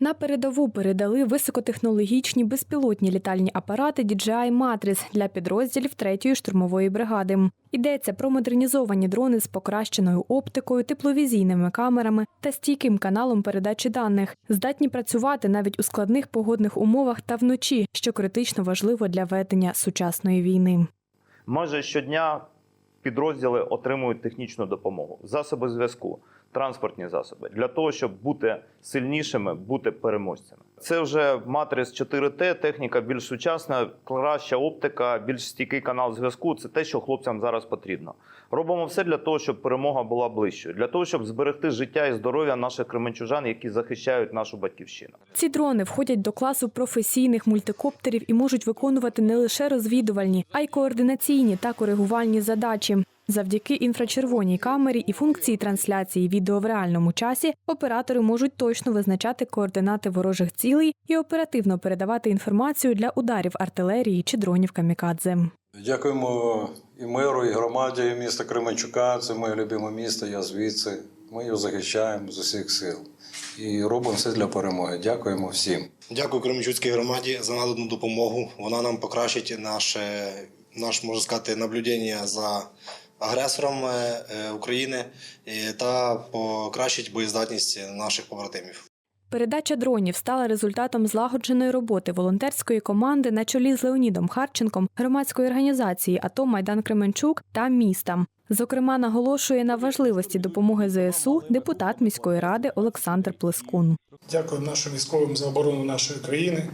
На передову передали високотехнологічні безпілотні літальні апарати DJI Matrix для підрозділів 3-ї штурмової бригади. Йдеться про модернізовані дрони з покращеною оптикою, тепловізійними камерами та стійким каналом передачі даних, здатні працювати навіть у складних погодних умовах та вночі, що критично важливо для ведення сучасної війни. Майже щодня підрозділи отримують технічну допомогу, засоби зв'язку, транспортні засоби для того, щоб бути сильнішими, бути переможцями. Це вже матрис 4Т, техніка більш сучасна, краща оптика, більш стійкий канал зв'язку. Це те, що хлопцям зараз потрібно. Робимо все для того, щоб перемога була ближчою, для того, щоб зберегти життя і здоров'я наших кременчужан, які захищають нашу батьківщину. Ці дрони входять до класу професійних мультикоптерів і можуть виконувати не лише розвідувальні, а й координаційні та коригувальні задачі. Завдяки інфрачервоній камері і функції трансляції відео в реальному часі оператори можуть точно визначати координати ворожих цілей і оперативно передавати інформацію для ударів артилерії чи дронів камікадзе. Дякуємо і меру, і громаді міста Кременчука. Це моє любиме місто, я звідси. Ми його захищаємо з усіх сил. І робимо все для перемоги. Дякуємо всім. Дякую Кременчуцькій громаді за надану допомогу. Вона нам покращить наше, наш, можна сказати, наблюдення за агресором е, е, України та покращить боєздатність наших побратимів. Передача дронів стала результатом злагодженої роботи волонтерської команди на чолі з Леонідом Харченком, громадської організації АТО Майдан Кременчук та міста. Зокрема, наголошує на важливості допомоги ЗСУ депутат міської ради Олександр Плескун. Дякуємо нашим військовим за оборону нашої країни.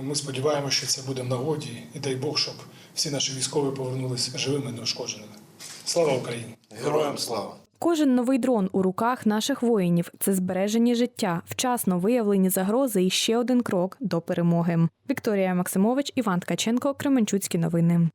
Ми сподіваємося, що це буде в нагоді, і дай Бог, щоб всі наші військові повернулися живими і неушкодженими. Слава Україні! Героям слава! Кожен новий дрон у руках наших воїнів це збережені життя, вчасно виявлені загрози і ще один крок до перемоги. Вікторія Максимович, Іван Ткаченко, Кременчуцькі новини.